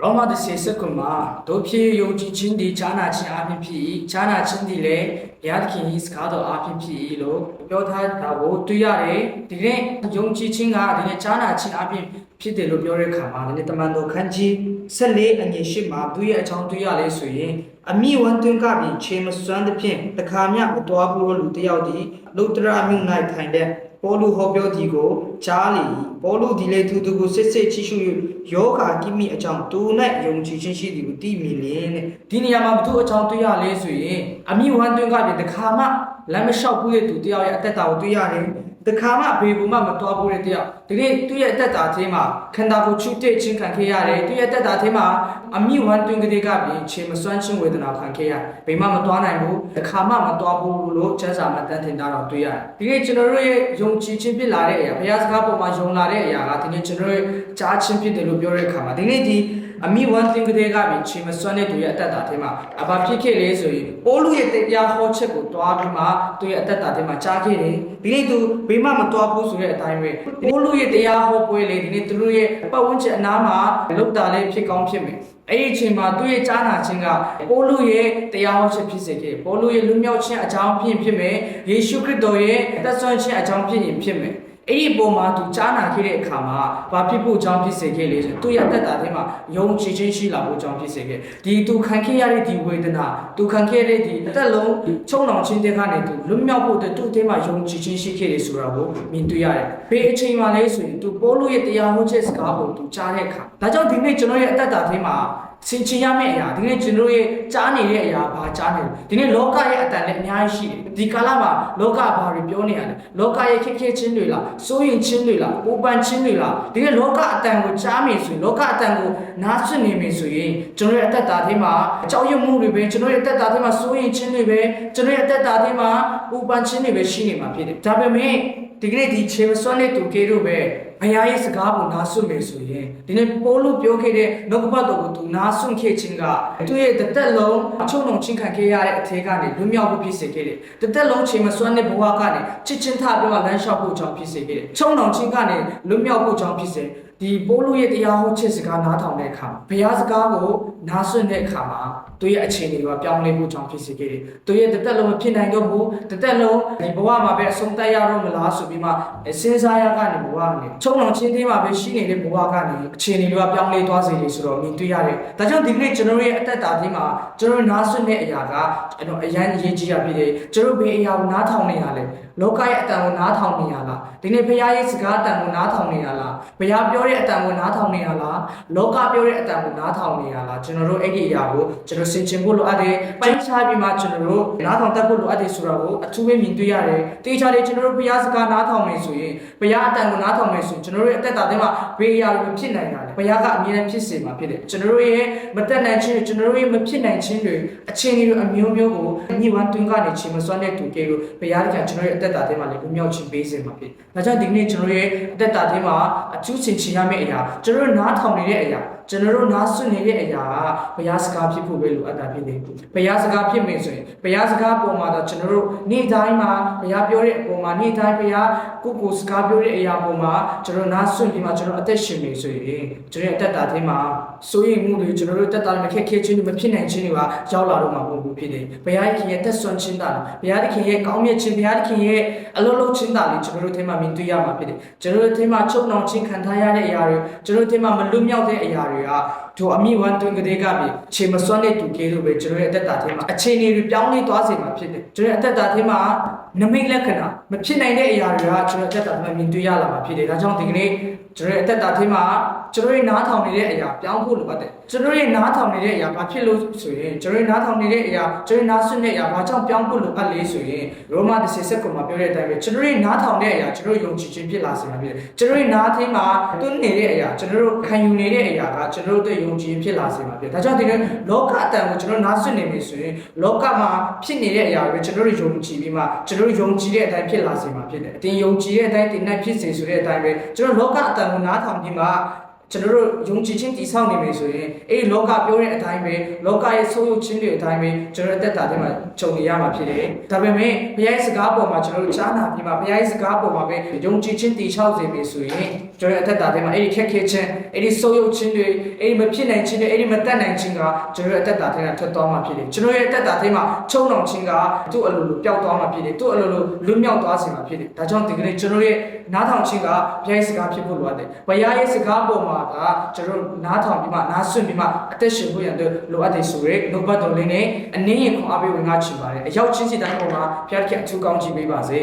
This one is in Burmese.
ရောမတစ်စေစက္ကမှာဒုဖြစ်ယုံကြည်ခြင်းဒီဈာနာခြင်းအဖြစ်ဖြစ်၏ဈာနာခြင်းဒီလည်းဘုရားသခင်၏စကားတော်အဖြစ်ဖြစ်၏လို့ပြောထားတာကိုတွေ့ရတယ်ဒီနေ့ယုံကြည်ခြင်းကဒီနေ့ဈာနာခြင်းအဖြစ်ဖြစ်တယ်လို့ပြောတဲ့အခါမှာဒီနေ့တမန်တော်ခန်းကြီး14အငယ်8မှာသူရဲ့အကြောင်းတွေ့ရလဲဆိုရင်အမိဝန်တွင်ကပြီးခြေမစွမ်းသဖြင့်တခါမျှမတော်ဘူးလို့လူတစ်ယောက်ဒီလုတ္တရာမြို့၌ထိုင်တဲ့ ပေါလုဟောပြောသည်ကိုကြားလေ၏ပေါလုဒီလေသူသူကိုစစ်စစ်ချီရှု၍ယောဂါကိမိအကြောင်းသူ၌ယုံကြည်ခြင်းရှိသည်ကိုသိမြင်လင်းတဲ့ဒီနေရာမှာဘသူအကြောင်းတွေ့ရလဲဆိုရင်အမိဝန်တွင်ကပြီးတခါမှလမ်းမလျှောက်ဘူးတဲ့သူတယောက်ရဲ့အသက်တာကိုတွေ့ရတယ် တခါမှဘေဘူးမှမတော်ဘူးတဲ့တယောက်ဒီနေ့သူ့ရဲ့အသက်တာအသေးမှာခန္ဓာကိုယ်ချွတ်တဲ့ချင်းခံခဲ့ရတယ်သူ့ရဲ့အသက်တာအသေးမှာအမိဝန်တွင်ကလေးကပြီးခြေမစွမ်းခြင်းဝေဒနာခံခဲ့ရဘယ်မှမတော်နိုင်ဘူးတခါမှမတော်ဘူးလို့ကျမ်းစာမှာတန်ထင်တာတော့တွေ့ရတယ်ဒီနေ့ကျွန်တော်တို့ရဲ့ယုံကြည်ခြင်းဖြစ်လာတဲ့အရာဘုရားစကားပေါ်မှာယုံလာတဲ့အရာကဒီနေ့ကျွန်တော်တို့ကြားခြင်းဖြစ်တယ်လို့ပြောတဲ့အခါမှာဒီနေ့ဒီ အမိဝန်တင်ကလေးကပြီးချိန်မစွမ်းတဲ့သူရဲ့အသက်တာထဲမှာအဘာဖြစ်ခဲ့လဲဆိုရင်ပိုးလူရဲ့တရားဟောချက်ကိုတွားပြီးမှသူရဲ့အသက်တာထဲမှာကြားခဲ့တယ်ဒီနေ့သူဘေးမှမတွားဘူးဆိုတဲ့အတိုင်းပဲပိုးလူရဲ့တရားဟောပွဲလေဒီနေ့သူတို့ရဲ့ပတ်ဝန်းကျင်အနားမှာလောက်တာလေးဖြစ်ကောင်းဖြစ်မယ်အဲ့ဒီအချိန်မှာသူ့ရဲ့ကြားနာခြင်းကပိုးလူရဲ့တရားဟောချက်ဖြစ်စေခဲ့ပိုးလူရဲ့လူမျိုးချင်းအကြောင်းဖြစ်ဖြစ်မယ်ယေရှုခရစ်တော်ရဲ့အသက်ဆွမ်းခြင်းအကြောင်းဖြစ်ရင်ဖြစ်မယ် အဲ့ဒီပုံမှာသူကြားနာခဲ့တဲ့အခါမှာဘာဖြစ်ဖို့ကြောင်းဖြစ်စေခဲ့လဲဆိုသူ့ရဲ့အသက်တာထဲမှာယုံကြည်ခြင်းရှိလာဖို့ကြောင်းဖြစ်စေခဲ့ဒီသူခံခဲ့ရတဲ့ဒီဝေဒနာသူခံခဲ့တဲ့ဒီအသက်လုံးချုံလောင်ခြင်းတဲ့ကနေသူလွတ်မြောက်ဖို့အတွက်သူ့ထဲမှာယုံကြည်ခြင်းရှိခဲ့တယ်ဆိုတာကိုမြင်တွေ့ရတယ်။ဘယ်အချိန်မှလဲဆိုရင်သူပိုးလို့ရဲ့တရားဟောချက်စကားကိုသူကြားတဲ့အခါဒါကြောင့်ဒီနေ့ကျွန်တော်ရဲ့အသက်တာထဲမှာ စင်ချင်ရမယ့်အရာဒီနေ့ကျွန်တော်ရဲ့ကြားနေတဲ့အရာဘာကြားနေလဲဒီနေ့လောကရဲ့အတန်လည်းအများကြီးရှိတယ်ဒီကာလမှာလောကဘာတွေပြောနေရလဲလောကရဲ့ခက်ခဲခြင်းတွေလားစိုးရင်ခြင်းတွေလားပူပန်ခြင်းတွေလားဒီနေ့လောကအတန်ကိုကြားမိဆိုရင်လောကအတန်ကိုနားဆွနေမိဆိုရင်ကျွန်တော်ရဲ့အသက်တာထဲမှာအကြောက်ရွံ့မှုတွေပဲကျွန်တော်ရဲ့အသက်တာထဲမှာစိုးရင်ခြင်းတွေပဲကျွန်တော်ရဲ့အသက်တာထဲမှာပူပန်ခြင်းတွေပဲရှိနေမှာဖြစ်တယ်ဒါပေမဲ့ဒီကနေ့ဒီခြေမစွမ်းတဲ့သူကေတို့ပဲ ဘုရားရဲ့စကားကိုနားဆွမယ်ဆိုရင်ဒီနေ့ပိုးလို့ပြောခဲ့တဲ့နှုတ်ကပတ်တော်ကိုသူနားဆွခဲ့ခြင်းကသူ့ရဲ့တစ်သက်လုံးအချုံလုံးချင်းခံခဲ့ရတဲ့အထက်ကနေလွတ်မြောက်ဖို့ဖြစ်စေခဲ့တယ်တစ်သက်လုံးချိန်မစွမ်းတဲ့ဘဝကနေချစ်ချင်းထပြောလမ်းလျှောက်ဖို့ကြောင့်ဖြစ်စေခဲ့တယ်ချုံလုံးချင်းကနေလွတ်မြောက်ဖို့ကြောင့်ဖြစ်စေဒီပိုးလို့ရဲ့တရားဟောချက်စကားနားထောင်တဲ့အခါဘုရားစကားကို နားဆွတဲ့အခါမှာသူရဲ့အခြေအနေကပြောင်းလဲဖို့ကြောင့်ဖြစ်စေခဲ့တယ်သူရဲ့တစ်သက်လုံးမဖြစ်နိုင်တော့ဘူးတစ်သက်လုံးဒီဘဝမှာပဲအဆုံးသတ်ရတော့မလားဆိုပြီးမှစဉ်းစားရကနေဘဝကနေချုံလုံးချင်းသေးမှာပဲရှိနေတဲ့ဘဝကနေအခြေအနေတွေကပြောင်းလဲသွားစေတယ်ဆိုတော့မြင်တွေ့ရတယ်ဒါကြောင့်ဒီကနေ့ကျွန်တော်ရဲ့အသက်တာဒီမှာကျွန်တော်နားဆွတဲ့အရာကကျွန်တော်အရန်ရေးကြည့်ရပြီတယ်ကျွန်တော်ဘယ်အရာကိုနားထောင်နေရလဲလောကရဲ့အတန်ကိုနားထောင်နေရလားဒီနေ့ဘုရားရဲ့စကားအတန်ကိုနားထောင်နေရလားဘုရားပြောတဲ့အတန်ကိုနားထောင်နေရလားလောကပြောတဲ့အတန်ကိုနားထောင်နေရလားကျွန်တော်တို့အဲ့ဒီအရာကိုကျွန်တော်ဆင်ခြင်ဖို့လိုအပ်တယ်ပိုင်းခြားပြီးမှကျွန်တော်တို့နားထောင်တတ်ဖို့လိုအပ်တယ်ဆိုတာကိုအထူးပဲမြင်တွေ့ရတယ်တေချာတယ်ကျွန်တော်တို့ဘုရားစကားနားထောင်နေဆိုရင်ဘုရားအတန်ကိုနားထောင်နေဆိုရင်ကျွန်တော်တို့ရဲ့အသက်တာထဲမှာဘေးအရာတွေမဖြစ်နိုင်တာလေဘုရားကအမြဲတမ်းဖြစ်စေမှာဖြစ်တယ်ကျွန်တော်တို့ရဲ့မတက်နိုင်ခြင်းကျွန်တော်တို့ရဲ့မဖြစ်နိုင်ခြင်းတွေအခြေအနေတွေအမျိုးမျိုးကိုညီဝမ်းတွင်းကနေချိန်မစွမ်းတဲ့သူကေလို့ဘုရားကကျွန်တော်ရဲ့အသက်တာထဲမှာလည်းလူမြောက်ခြင်းပေးစေမှာဖြစ်ဒါကြောင့်ဒီကနေ့ကျွန်တော်ရဲ့အသက်တာထဲမှာအထူးဆင်ခြင်ရမယ့်အရာကျွန်တော်တို့နားထောင်နေတဲ့အရာကျွန်တော်တို့နားဆွနေတဲ့အရာကဘုရားစကားဖြစ်ဖို့ပဲလိုအပ်တာဖြစ်တယ်။ဘုရားစကားဖြစ်မယ်ဆိုရင်ဘုရားစကားပေါ်မှာတော့ကျွန်တော်တို့နေ့တိုင်းမှာဘုရားပြောတဲ့အပေါ်မှာနေ့တိုင်းဘုရားကိုကိုစကားပြောတဲ့အရာပေါ်မှာကျွန်တော်နားဆွပြီးမှကျွန်တော်အသက်ရှင်နေဆိုရင်ကျွန်တော်ရဲ့အသက်တာထဲမှာစိုးရိမ်မှုတွေကျွန်တော်တို့တက်တာမခက်ခဲခြင်းတွေမဖြစ်နိုင်ခြင်းတွေကရောက်လာတော့မှာပုံဘူးဖြစ်တယ်။ဘုရားခင်ရဲ့သက်ဆွမ်းခြင်းတာဘုရားခင်ရဲ့ကောင်းမြတ်ခြင်းဘုရားခင်ရဲ့အလုံးလုံးခြင်းတာလေးကျွန်တော်တို့ထဲမှာမြင်တွေ့ရမှာဖြစ်တယ်။ကျွန်တော်တို့ထဲမှာချုပ်နှောင်ခြင်းခံထားရတဲ့အရာတွေကျွန်တော်တို့ထဲမှာမလွတ်မြောက်တဲ့အရာတွေကတို့အမိဝန်တွင်ကလေးကပြီခြေမစွမ်းတဲ့သူကလေးတို့ပဲကျွန်တော်ရဲ့အသက်တာထဲမှာအခြေအနေတွေပြောင်းလဲသွားစေမှာဖြစ်တယ်ကျွန်တော်ရဲ့အသက်တာထဲမှာနမိတ်လက္ခဏာမဖြစ်နိုင်တဲ့အရာတွေကကျွန်တော်အသက်တာထဲမှာမြင်တွေ့ရလာမှာဖြစ်တယ်ဒါကြောင့်ဒီကနေ့ ကျွန်တော်ရဲ့အသက်တာထဲမှာကျွန်တော်ရဲ့နားထောင်နေတဲ့အရာပြောင်းဖို့လိုအပ်တယ်ကျွန်တော်ရဲ့နားထောင်နေတဲ့အရာဘာဖြစ်လို့ဆိုရင်ကျွန်တော်ရဲ့နားထောင်နေတဲ့အရာကျွန်တော်နားဆွနေတဲ့အရာဘာကြောင့်ပြောင်းဖို့လိုအပ်လဲဆိုရင်ရောမ30ကမှာပြောတဲ့အတိုင်းပဲကျွန်တော်ရဲ့နားထောင်တဲ့အရာကျွန်တော်ယုံကြည်ခြင်းဖြစ်လာစေမှာဖြစ်တယ်ကျွန်တော်ရဲ့နားထဲမှာတွန်းနေတဲ့အရာကျွန်တော်တို့ခံယူနေတဲ့အရာကကျွန်တော်တို့ယုံကြည်ဖြစ်လာစေမှာဖြစ်ဒါကြောင့်ဒီနေ့လောကအတန်ကိုကျွန်တော်နားဆွနေပြီဆိုရင်လောကမှာဖြစ်နေတဲ့အရာတွေကျွန်တော်တို့ယုံကြည်ပြီးမှကျွန်တော်တို့ယုံကြည်တဲ့အတိုင်းဖြစ်လာစေမှာဖြစ်တယ်အတင်ယုံကြည်တဲ့အတိုင်းတင်နိုင်ဖြစ်စေဆိုတဲ့အတိုင်းပဲကျွန်တော်လောကအတန်ကိုနားထောင်ပြီးမှ ကျွန်တော်တို့ယုံကြည်ခြင်းတည်ဆောက်နေပြီဆိုရင်အဲ့ဒီလောကပြောတဲ့အတိုင်းပဲလောကရဲ့ဆိုးရုပ်ခြင်းတွေအတိုင်းပဲကျွန်တော်အသက်တာထဲမှာကြုံနေရမှာဖြစ်တယ်။ဒါပေမဲ့ဘုရားရဲ့စကားပေါ်မှာကျွန်တော်တို့ကြားနာပြီးမှဘုရားရဲ့စကားပေါ်မှာပဲယုံကြည်ခြင်းတည်ဆောက်စေပြီဆိုရင်ကျွန်တော်ရဲ့အသက်တာထဲမှာအဲ့ဒီခက်ခဲခြင်းအဲ့ဒီဆိုးရုပ်ခြင်းတွေအဲ့ဒီမဖြစ်နိုင်ခြင်းတွေအဲ့ဒီမတတ်နိုင်ခြင်းကကျွန်တော်ရဲ့အသက်တာထဲကထွက်သွားမှာဖြစ်တယ်ကျွန်တော်ရဲ့အသက်တာထဲမှာချုံနှောင်ခြင်းကသူ့အလိုလိုပျောက်သွားမှာဖြစ်တယ်သူ့အလိုလိုလွတ်မြောက်သွားစေမှာဖြစ်တယ်ဒါကြောင့်ဒီကနေ့ကျွန်တော်ရဲ့နားထောင်ခြင်းကဘုရားရဲ့စကားဖြစ်ဖို့လိုအပ်တယ်ဘုရားရဲ့စကားပေါ်မှာကကျွန်တော်နားထောင်ပြီးမှနားဆွင့်ပြီးမှအသက်ရှင်ဖို့ရန်အတွက်လိုအပ်တယ်ဆိုရဲနှုတ်ဘတ်တော်လေးနဲ့အနည်းငယ်ခွန်အားပေးဝင်ငါချင်ပါတယ်အရောက်ချင်းစီတိုင်းပေါ်မှာဘုရားခင်အထူးကောင်းချီးပေးပါစေ